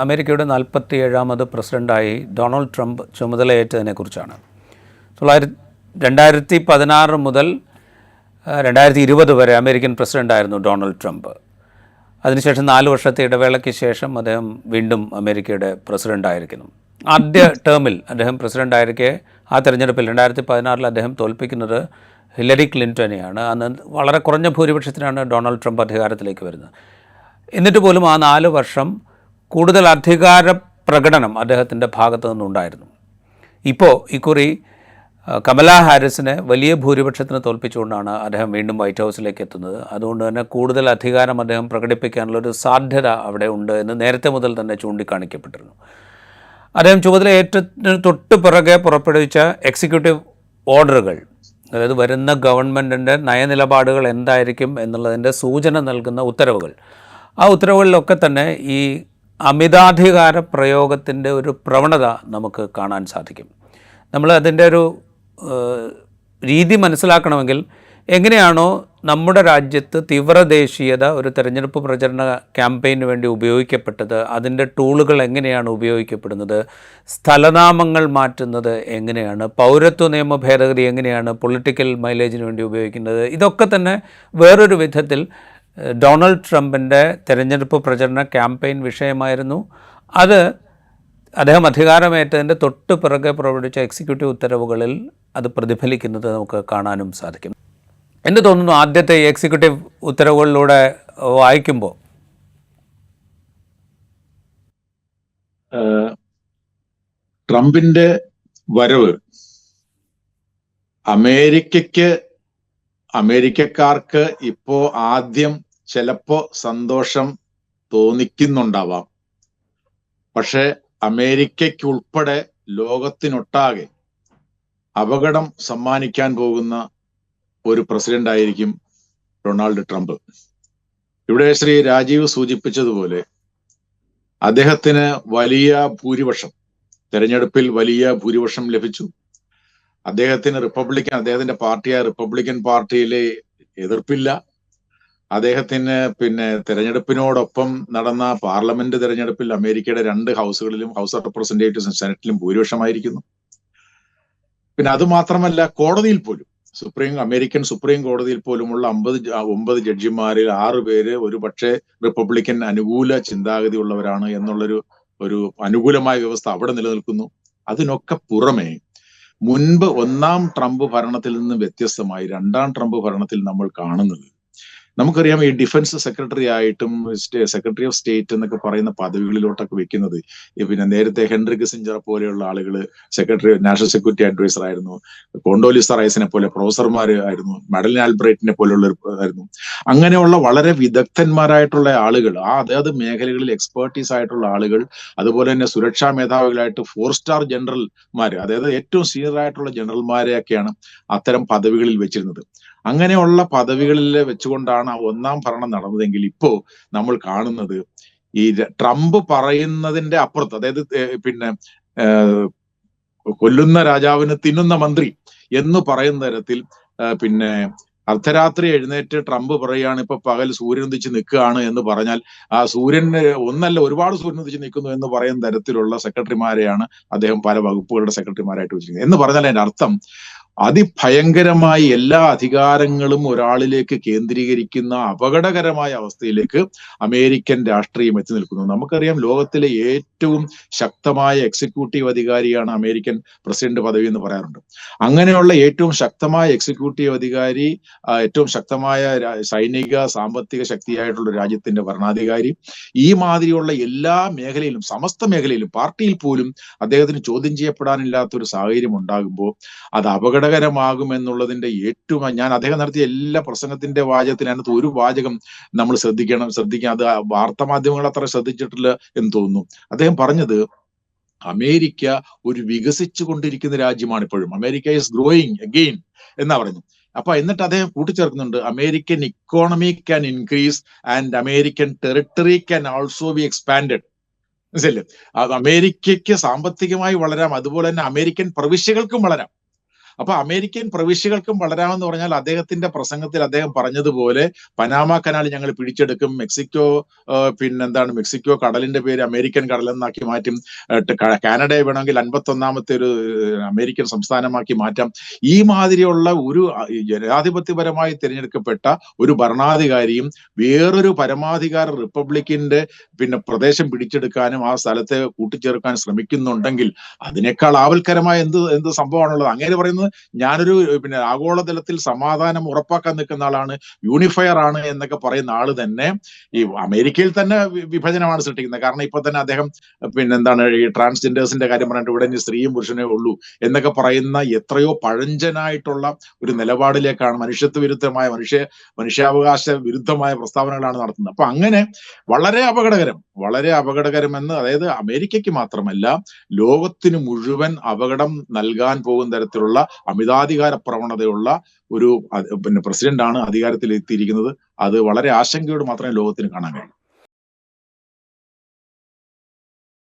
അമേരിക്കയുടെ നാൽപ്പത്തി ഏഴാമത് പ്രസിഡന്റായി ഡൊണാൾഡ് ട്രംപ് ചുമതലയേറ്റതിനെക്കുറിച്ചാണ്. തൊള്ളായിരത്തി രണ്ടായിരത്തി പതിനാറ് മുതൽ രണ്ടായിരത്തി ഇരുപത് വരെ അമേരിക്കൻ പ്രസിഡന്റായിരുന്നു ഡൊണാൾഡ് ട്രംപ്. അതിനുശേഷം നാല് വർഷത്തെ ഇടവേളയ്ക്ക് ശേഷം അദ്ദേഹം വീണ്ടും അമേരിക്കയുടെ പ്രസിഡന്റായിരിക്കുന്നു. ആദ്യ ടേമിൽ അദ്ദേഹം പ്രസിഡന്റായിരിക്കെ ആ തെരഞ്ഞെടുപ്പിൽ രണ്ടായിരത്തി പതിനാറിൽ അദ്ദേഹം തോൽപ്പിക്കുന്നത് ഹില്ലരി ക്ലിന്റനെയാണ് അന്ന് വളരെ കുറഞ്ഞ ഭൂരിപക്ഷത്തിനാണ് ഡൊണാൾഡ് ട്രംപ് അധികാരത്തിലേക്ക് വരുന്നത്. എന്നിട്ട് പോലും ആ നാല് വർഷം കൂടുതൽ അധികാര പ്രകടനം അദ്ദേഹത്തിന്റെ ഭാഗത്തു നിന്നുണ്ടായിരുന്നു. ഇപ്പോൾ ഇക്കുറി കമലാ ഹാരിസിനെ വലിയ ഭൂരിപക്ഷത്തിന് തോൽപ്പിച്ചുകൊണ്ടാണ് അദ്ദേഹം വീണ്ടും വൈറ്റ് ഹൗസിലേക്ക് എത്തുന്നത്. അതുകൊണ്ട് തന്നെ കൂടുതൽ അധികാരം അദ്ദേഹം പ്രകടിപ്പിക്കാനുള്ള ഒരു സാധ്യത അവിടെ ഉണ്ട് എന്ന് നേരത്തെ മുതൽ തന്നെ ചൂണ്ടിക്കാണിക്കപ്പെട്ടിരുന്നു. അദ്ദേഹം ചുമതലയേറ്റത്തിന് തൊട്ട് പിറകെ പുറപ്പെടുവിച്ച എക്സിക്യൂട്ടീവ് ഓർഡറുകൾ അതായത് വരുന്ന ഗവൺമെന്റിന്റെ നയനിലപാടുകൾ എന്തായിരിക്കും എന്നുള്ളതിന്റെ സൂചന നൽകുന്ന ഉത്തരവുകൾ. ആ ഉത്തരവുകളിലൊക്കെ തന്നെ ഈ അമിതാധികാര പ്രയോഗത്തിന്റെ ഒരു പ്രവണത നമുക്ക് കാണാൻ സാധിക്കും. നമ്മൾ അതിന്റെ ഒരു രീതി മനസ്സിലാക്കണമെങ്കിൽ എങ്ങനെയാണോ നമ്മുടെ രാജ്യത്ത് തീവ്രദേശീയത ഒരു തെരഞ്ഞെടുപ്പ് പ്രചരണ ക്യാമ്പയിന് വേണ്ടി ഉപയോഗിക്കപ്പെട്ടത് അതിന്റെ ടൂളുകൾ എങ്ങനെയാണ് ഉപയോഗിക്കപ്പെടുന്നത് സ്ഥലനാമങ്ങൾ മാറ്റുന്നത് എങ്ങനെയാണ് പൗരത്വ നിയമ ഭേദഗതി എങ്ങനെയാണ് പൊളിറ്റിക്കൽ മൈലേജിന് വേണ്ടി ഉപയോഗിക്കുന്നത് ഇതൊക്കെ തന്നെ വേറൊരു വിധത്തിൽ ഡൊണാൾഡ് ട്രംപിന്റെ തെരഞ്ഞെടുപ്പ് പ്രചരണ ക്യാമ്പയിൻ വിഷയമായിരുന്നു. അത് അദ്ദേഹം അധികാരമേറ്റതിന്റെ തൊട്ട് പിറകെ പുറപ്പെടുവിച്ച എക്സിക്യൂട്ടീവ് ഉത്തരവുകളിൽ അത് പ്രതിഫലിക്കുന്നത് നമുക്ക് കാണാനും സാധിക്കും. എന്ന് തോന്നുന്നു ആദ്യത്തെ എക്സിക്യൂട്ടീവ് ഉത്തരവുകളിലൂടെ വായിക്കുമ്പോൾ? ട്രംപിന്റെ വരവ് അമേരിക്കയ്ക്ക് അമേരിക്കക്കാർക്ക് ഇപ്പോ ആദ്യം ചിലപ്പോ സന്തോഷം തോന്നിക്കുന്നുണ്ടാവാം. പക്ഷെ അമേരിക്കയ്ക്കുൾപ്പെടെ ലോകത്തിനൊട്ടാകെ അപകടം സമ്മാനിക്കാൻ പോകുന്ന ഒരു പ്രസിഡന്റ് ആയിരിക്കും ഡൊണാൾഡ് ട്രംപ്. ഇവിടെ ശ്രീ രാജീവ് സൂചിപ്പിച്ചതുപോലെ അദ്ദേഹത്തിന് വലിയ ഭൂരിപക്ഷം തെരഞ്ഞെടുപ്പിൽ വലിയ ഭൂരിപക്ഷം ലഭിച്ചു. അദ്ദേഹത്തിന് റിപ്പബ്ലിക്കൻ അദ്ദേഹത്തിന്റെ പാർട്ടിയായ റിപ്പബ്ലിക്കൻ പാർട്ടിയിലെ എതിർപ്പില്ല. അദ്ദേഹത്തിന് പിന്നെ തെരഞ്ഞെടുപ്പിനോടൊപ്പം നടന്ന പാർലമെന്റ് തെരഞ്ഞെടുപ്പിൽ അമേരിക്കയുടെ രണ്ട് ഹൗസുകളിലും ഹൗസ് ഓഫ് റെപ്രസെന്റേറ്റീവ്സും സെനറ്റിലും ഭൂരിപക്ഷമായിരിക്കുന്നു. പിന്നെ അത് മാത്രമല്ല കോടതിയിൽ പോലും സുപ്രീം അമേരിക്കൻ സുപ്രീം കോടതിയിൽ പോലുമുള്ള അമ്പത് ഒമ്പത് ജഡ്ജിമാരിൽ ആറ് പേര് ഒരു പക്ഷേ റിപ്പബ്ലിക്കൻ അനുകൂല ചിന്താഗതി ഉള്ളവരാണ് എന്നുള്ളൊരു ഒരു അനുകൂലമായ വ്യവസ്ഥ അവിടെ നിലനിൽക്കുന്നു. അതിനൊക്കെ പുറമെ മുൻപ് ഒന്നാം ട്രംപ് ഭരണത്തിൽ നിന്ന് വ്യത്യസ്തമായി രണ്ടാം ട്രംപ് ഭരണത്തിൽ നമ്മൾ കാണുന്നത് നമുക്കറിയാം ഈ ഡിഫൻസ് സെക്രട്ടറി ആയിട്ടും സെക്രട്ടറി ഓഫ് സ്റ്റേറ്റ് എന്നൊക്കെ പറയുന്ന പദവികളിലോട്ടൊക്കെ വെക്കുന്നത്. പിന്നെ നേരത്തെ ഹെൻറി കിസിഞ്ചർ പോലെയുള്ള ആളുകൾ സെക്രട്ടറി നാഷണൽ സെക്യൂരിറ്റി അഡ്വൈസർ ആയിരുന്നു. കോണ്ടോലിസ റൈസിനെ പോലെ പ്രൊഫസർമാർ ആയിരുന്നു. മെഡലിൻ ആൽബ്രൈറ്റിനെ പോലെയുള്ള ആയിരുന്നു. അങ്ങനെയുള്ള വളരെ വിദഗ്ധന്മാരായിട്ടുള്ള ആളുകൾ ആ അതായത് മേഖലകളിൽ എക്സ്പേർട്ടീസ് ആയിട്ടുള്ള ആളുകൾ അതുപോലെ തന്നെ സുരക്ഷാ മേധാവികളായിട്ട് ഫോർ സ്റ്റാർ ജനറൽമാർ അതായത് ഏറ്റവും സീനിയർ ആയിട്ടുള്ള ജനറൽമാരെയൊക്കെയാണ് അത്തരം പദവികളിൽ വെച്ചിരുന്നത്. അങ്ങനെയുള്ള പദവികളിൽ വെച്ചുകൊണ്ടാണ് ആ ഒന്നാം ഭരണം നടന്നതെങ്കിൽ ഇപ്പോ നമ്മൾ കാണുന്നത് ഈ ട്രംപ് പറയുന്നതിന്റെ അപ്പുറത്ത് അതായത് പിന്നെ കൊല്ലുന്ന രാജാവിന് തിന്നുന്ന മന്ത്രി എന്ന് പറയുന്ന തരത്തിൽ പിന്നെ അർദ്ധരാത്രി എഴുന്നേറ്റ് ട്രംപ് പറയുകയാണ് ഇപ്പൊ പകൽ സൂര്യൻ ഉദിച്ച് നിൽക്കുകയാണ് എന്ന് പറഞ്ഞാൽ ആ സൂര്യൻ ഒന്നല്ല ഒരുപാട് സൂര്യൻ ഉദിച്ച് നിൽക്കുന്നു എന്ന് പറയുന്ന തരത്തിലുള്ള സെക്രട്ടറിമാരെയാണ് അദ്ദേഹം പല വകുപ്പുകളുടെ സെക്രട്ടറിമാരായിട്ട് വെച്ചിരിക്കുന്നത് എന്ന് പറഞ്ഞാൽ അതിന്റെ അർത്ഥം അതിഭയങ്കരമായി എല്ലാ അധികാരങ്ങളും ഒരാളിലേക്ക് കേന്ദ്രീകരിക്കുന്ന അപകടകരമായ അവസ്ഥയിലേക്ക് അമേരിക്കൻ രാഷ്ട്രീയം എത്തി നിൽക്കുന്നു. നമുക്കറിയാം ലോകത്തിലെ ഏറ്റവും ശക്തമായ എക്സിക്യൂട്ടീവ് അധികാരിയാണ് അമേരിക്കൻ പ്രസിഡന്റ് പദവി എന്ന് പറയാറുണ്ട്. അങ്ങനെയുള്ള ഏറ്റവും ശക്തമായ എക്സിക്യൂട്ടീവ് അധികാരി ഏറ്റവും ശക്തമായ സൈനിക സാമ്പത്തിക ശക്തിയായിട്ടുള്ള രാജ്യത്തിന്റെ ഭരണാധികാരി ഈ മാതിരിയുള്ള എല്ലാ മേഖലയിലും സമസ്ത മേഖലയിലും പാർട്ടിയിൽ പോലും അദ്ദേഹത്തിന് ചോദ്യം ചെയ്യപ്പെടാനില്ലാത്ത ഒരു സാഹചര്യം ഉണ്ടാകുമ്പോൾ അത് അപകടകരമാകും എന്നുള്ളതിന്റെ ഏറ്റവും ഞാൻ അദ്ദേഹം നടത്തിയ എല്ലാ പ്രസംഗത്തിന്റെ വാചകത്തിനകത്ത് ഒരു വാചകം നമ്മൾ ശ്രദ്ധിക്കണം ശ്രദ്ധിക്കണം അത് വാർത്താ മാധ്യമങ്ങൾ അത്ര ശ്രദ്ധിച്ചിട്ടില്ല എന്ന് തോന്നുന്നു. അദ്ദേഹം പറഞ്ഞത് അമേരിക്ക ഒരു വികസിച്ചു കൊണ്ടിരിക്കുന്ന രാജ്യമാണ് ഇപ്പോഴും. അമേരിക്ക ഈസ് ഗ്രോയിങ് അഗെയിൻ എന്നാ പറഞ്ഞു അപ്പൊ എന്നിട്ട് അദ്ദേഹം കൂട്ടിച്ചേർക്കുന്നുണ്ട് American economy can increase and American territory can also be expanded മനസ്സിലെ അമേരിക്കയ്ക്ക് സാമ്പത്തികമായി വളരാം അതുപോലെ തന്നെ അമേരിക്കൻ പ്രവിശ്യകൾക്കും വളരാം. അപ്പൊ അമേരിക്കൻ പ്രവിശ്യകൾക്കും വളരാമെന്ന് പറഞ്ഞാൽ അദ്ദേഹത്തിന്റെ പ്രസംഗത്തിൽ അദ്ദേഹം പറഞ്ഞതുപോലെ പനാമ കനാൽ ഞങ്ങൾ പിടിച്ചെടുക്കും. മെക്സിക്കോ പിന്നെന്താണ്? മെക്സിക്കോ കടലിന്റെ പേര് അമേരിക്കൻ കടൽ എന്നാക്കി മാറ്റും കാനഡ വേണമെങ്കിൽ അൻപത്തൊന്നാമത്തെ ഒരു അമേരിക്കൻ സംസ്ഥാനമാക്കി മാറ്റാം. ഈ മാതിരിയുള്ള ഒരു ജനാധിപത്യപരമായി തിരഞ്ഞെടുക്കപ്പെട്ട ഒരു ഭരണാധികാരിയും വേറൊരു പരമാധികാര റിപ്പബ്ലിക്കിന്റെ പിന്നെ പ്രദേശം പിടിച്ചെടുക്കാനും ആ സ്ഥലത്തെ കൂട്ടിച്ചേർക്കാൻ ശ്രമിക്കുന്നുണ്ടെങ്കിൽ അതിനേക്കാൾ ആവൽക്കരമായ എന്ത് എന്ത് സംഭവമാണുള്ളത്? അങ്ങനെ പറയുന്നത് ഞാനൊരു പിന്നെ ആഗോളതലത്തിൽ സമാധാനം ഉറപ്പാക്കാൻ നിൽക്കുന്ന ആളാണ് യൂണിഫയർ ആണ് എന്നൊക്കെ പറയുന്ന ആൾ തന്നെ ഈ അമേരിക്കയിൽ തന്നെ വിഭജനമാണ് സൃഷ്ടിക്കുന്നത്. കാരണം ഇപ്പൊ തന്നെ അദ്ദേഹം പിന്നെ എന്താണ് ഈ ട്രാൻസ്ജെൻഡേഴ്സിന്റെ കാര്യം പറഞ്ഞിട്ട് ഇവിടെ സ്ത്രീയും പുരുഷനേ ഉള്ളൂ എന്നൊക്കെ പറയുന്ന എത്രയോ പഴഞ്ചനായിട്ടുള്ള ഒരു നിലപാടിലേക്കാണ് മനുഷ്യത്വ വിരുദ്ധമായ മനുഷ്യ മനുഷ്യാവകാശ വിരുദ്ധമായ പ്രസ്താവനകളാണ് നടത്തുന്നത്. അപ്പൊ അങ്ങനെ വളരെ അപകടകരം വളരെ അപകടകരമെന്ന് അതായത് അമേരിക്കയ്ക്ക് മാത്രമല്ല ലോകത്തിന് മുഴുവൻ അപകടം നൽകാൻ പോകുന്ന തരത്തിലുള്ള അമിതാധികാര പ്രവണതയുള്ള ഒരു പിന്നെ പ്രസിഡന്റാണ് അധികാരത്തിൽ എത്തിയിരിക്കുന്നത് അത് വളരെ ആശങ്കയോട് മാത്രമേ ലോകത്തിന് കാണാൻ കഴിയൂ.